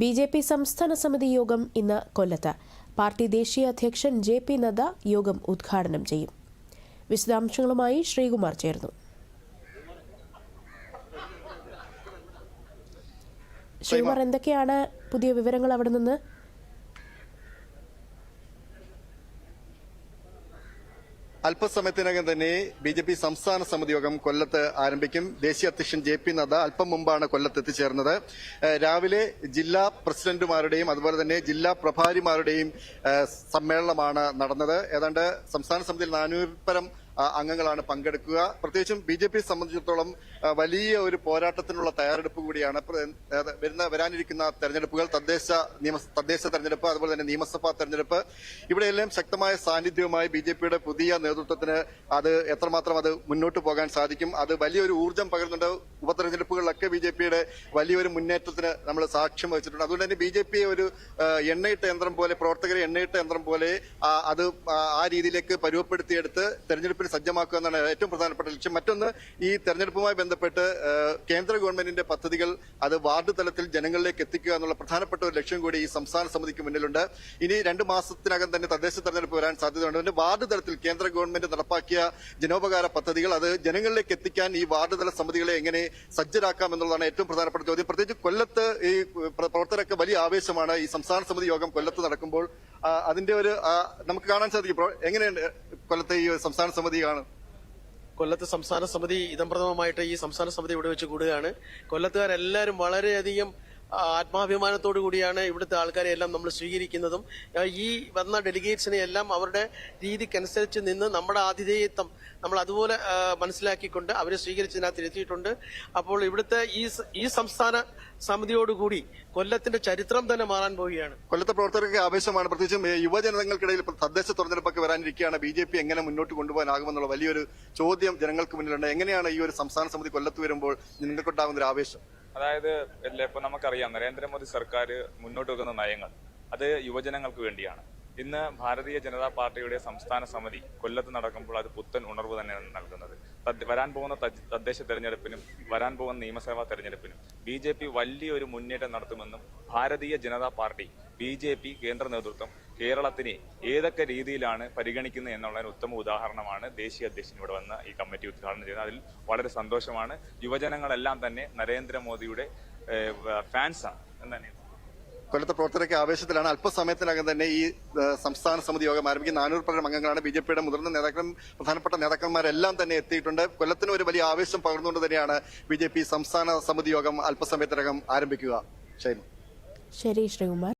B J P സംസ്ഥാന സമിതി യോഗം ഇന്ന് കൊല്ലത്ത്. പാർട്ടി ദേശീയ അധ്യക്ഷൻ ജെ പി നദ്ദ യോഗം ഉദ്ഘാടനം ചെയ്യും. വിശദാംശങ്ങളുമായി ശ്രീകുമാർ ചേർന്നു ശ്രീകുമാർ എന്തൊക്കെയാണ് പുതിയ വിവരങ്ങൾ അവിടെ നിന്ന് അല്പസമയത്തിനകം തന്നെ ബി ജെ പി സംസ്ഥാന സമിതി യോഗം കൊല്ലത്ത് ആരംഭിക്കും. ദേശീയ അധ്യക്ഷൻ ജെ പി നദ്ദ അല്പം മുമ്പാണ് കൊല്ലത്ത് എത്തിച്ചേർന്നത്. രാവിലെ ജില്ലാ പ്രസിഡന്റുമാരുടെയും അതുപോലെ തന്നെ ജില്ലാ പ്രഭാരിമാരുടെയും സമ്മേളനമാണ് നടന്നത്. ഏതാണ്ട് സംസ്ഥാന സമിതിയിൽ നാനൂറ് പരം അംഗങ്ങളാണ് പങ്കെടുക്കുക. പ്രത്യേകിച്ചും ബി ജെ പിയെ സംബന്ധിച്ചിടത്തോളം വലിയ ഒരു പോരാട്ടത്തിനുള്ള തയ്യാറെടുപ്പ് കൂടിയാണ് വരുന്ന വരാനിരിക്കുന്ന തെരഞ്ഞെടുപ്പുകൾ. തദ്ദേശ നിയമ തദ്ദേശ തെരഞ്ഞെടുപ്പ് അതുപോലെ തന്നെ നിയമസഭാ തെരഞ്ഞെടുപ്പ്. ഇവിടെയെല്ലാം ശക്തമായ സാന്നിധ്യവുമായി ബി ജെ പിയുടെ പുതിയ നേതൃത്വത്തിന് അത് എത്രമാത്രം അത് മുന്നോട്ട് പോകാൻ സാധിക്കും. അത് വലിയൊരു ഊർജം പകരുന്നുണ്ട്. ഉപതെരഞ്ഞെടുപ്പുകളിലൊക്കെ ബി ജെ പിയുടെ വലിയൊരു മുന്നേറ്റത്തിന് നമ്മൾ സാക്ഷ്യം വഹിച്ചിട്ടുണ്ട്. അതുകൊണ്ട് തന്നെ ബി ജെ ഒരു എണ്ണയിട്ട യന്ത്രം പോലെ പ്രവർത്തകരെ എണ്ണയിട്ട യന്ത്രം പോലെ അത് ആ, രീതിയിലേക്ക് പരുവപ്പെടുത്തിയെടുത്ത് തെരഞ്ഞെടുപ്പിന് സജ്ജമാക്കുക എന്നാണ് ഏറ്റവും പ്രധാനപ്പെട്ട ലക്ഷ്യം. മറ്റൊന്ന് ഈ തെരഞ്ഞെടുപ്പുമായി ബന്ധപ്പെട്ട് കേന്ദ്ര ഗവൺമെന്റിന്റെ പദ്ധതികൾ അത് വാർഡ് തലത്തിൽ ജനങ്ങളിലേക്ക് എത്തിക്കുക എന്നുള്ള പ്രധാനപ്പെട്ട ഒരു ലക്ഷ്യം കൂടി ഈ സംസ്ഥാന സമിതിക്ക് മുന്നിലുണ്ട്. ഇനി രണ്ട് മാസത്തിനകം തന്നെ തദ്ദേശ തെരഞ്ഞെടുപ്പ് വരാൻ സാധ്യതയുണ്ട്. അതുകൊണ്ട് വാർഡ് തലത്തിൽ കേന്ദ്ര ഗവൺമെന്റ് നടപ്പാക്കിയ ജനോപകാര പദ്ധതികൾ അത് ജനങ്ങളിലേക്ക് എത്തിക്കാൻ ഈ വാർഡ് തല സമിതികളെ എങ്ങനെ സജ്ജരാക്കാം എന്നുള്ളതാണ് ഏറ്റവും പ്രധാനപ്പെട്ട ചോദ്യം. പ്രത്യേകിച്ച് കൊല്ലത്ത് ഈ പ്ര- പ്രവർത്തകരൊക്കെ വലിയ ആവേശമാണ് ഈ സംസ്ഥാന സമിതി യോഗം കൊല്ലത്ത് നടക്കുമ്പോൾ അതിന്റെ ഒരു നമുക്ക് കാണാൻ സാധിക്കും. എങ്ങനെയുണ്ട് കൊല്ലത്തെ ഈ സംസ്ഥാന സമിതി കാണും കൊല്ലത്ത് സംസ്ഥാന സമിതി ഇതംപ്രഥമമായിട്ട് ഈ സംസ്ഥാന സമിതി ഇവിടെ വെച്ച് കൂടുകയാണ്. കൊല്ലത്തുകാരെല്ലാവരും വളരെയധികം ആത്മാഭിമാനത്തോടു കൂടിയാണ് ഇവിടുത്തെ ആൾക്കാരെ എല്ലാം നമ്മൾ സ്വീകരിക്കുന്നതും. ഈ വന്ന ഡെലിഗേറ്റ്സിനെ എല്ലാം അവരുടെ രീതിക്കനുസരിച്ച് നിന്ന് നമ്മുടെ ആതിഥേയത്വം നമ്മൾ അതുപോലെ മനസ്സിലാക്കിക്കൊണ്ട് അവരെ സ്വീകരിച്ചതിനകത്ത് എത്തിയിട്ടുണ്ട് അപ്പോൾ ഇവിടുത്തെ ഈ ഈ സംസ്ഥാന സമിതിയോടുകൂടി കൊല്ലത്തിന്റെ ചരിത്രം തന്നെ മാറാൻ പോവുകയാണ്. കൊല്ലത്തെ പ്രവർത്തകർക്ക് ആവേശമാണ്. പ്രത്യേകിച്ചും യുവജനങ്ങൾക്കിടയിൽ തദ്ദേശ തെരഞ്ഞെടുപ്പൊക്കെ വരാനിരിക്കുകയാണ്. ബി ജെ പി എങ്ങനെ മുന്നോട്ട് കൊണ്ടുപോകാനാകുമെന്നുള്ള വലിയൊരു ചോദ്യം ജനങ്ങൾക്ക് മുന്നിലുണ്ട്. എങ്ങനെയാണ് ഈ ഒരു സംസ്ഥാന സമിതി കൊല്ലത്ത് വരുമ്പോൾ നിങ്ങൾക്കുണ്ടാകുന്ന ഒരു ആവേശം? അതായത് ഇപ്പൊ നമുക്കറിയാം നരേന്ദ്രമോദി സർക്കാർ മുന്നോട്ട് വെക്കുന്ന നയങ്ങൾ അത് യുവജനങ്ങൾക്ക് വേണ്ടിയാണ്. ഇന്ന് ഭാരതീയ ജനതാ പാർട്ടിയുടെ സംസ്ഥാന സമിതി കൊല്ലത്ത് നടക്കുമ്പോൾ അത് പുത്തൻ ഉണർവ് തന്നെയാണ് നൽകുന്നത്. വരാൻ പോകുന്ന തദ്ദേശ തെരഞ്ഞെടുപ്പിനും വരാൻ പോകുന്ന നിയമസഭാ തെരഞ്ഞെടുപ്പിനും ബി ജെ പി വലിയൊരു മുന്നേറ്റം നടത്തുമെന്നും Bharatiya Janata party B J P കേന്ദ്ര നേതൃത്വം കേരളത്തിനെ ഏതൊക്കെ രീതിയിലാണ് പരിഗണിക്കുന്നത് എന്നുള്ളതിന് ഉത്തമ ഉദാഹരണമാണ് ദേശീയ അധ്യക്ഷൻ ഇവിടെ വന്ന് ഈ കമ്മിറ്റി ഉദ്ഘാടനം ചെയ്തത് അതിൽ വളരെ സന്തോഷമാണ്. യുവജനങ്ങളെല്ലാം തന്നെ നരേന്ദ്രമോദിയുടെ ഫാൻസാണ് എന്ന് കൊല്ലത്തെ പ്രവർത്തകരൊക്കെ ആവേശത്തിലാണ്. അല്പസമയത്തിനകം തന്നെ ഈ സംസ്ഥാന സമിതി യോഗം ആരംഭിക്കും. നാനൂറ് പ്രകടനം അംഗങ്ങളാണ് ബി ജെ പിയുടെ മുതിർന്ന നേതാക്കളും പ്രധാനപ്പെട്ട നേതാക്കന്മാരെല്ലാം തന്നെ എത്തിയിട്ടുണ്ട്. കൊല്ലത്തിന് ഒരു വലിയ ആവേശം പകർന്നുകൊണ്ട് തന്നെയാണ് ബി ജെ പി സംസ്ഥാന സമിതി യോഗം അല്പസമയത്തിനകം ആരംഭിക്കുക. ശരി ശ്രീകുമാർ.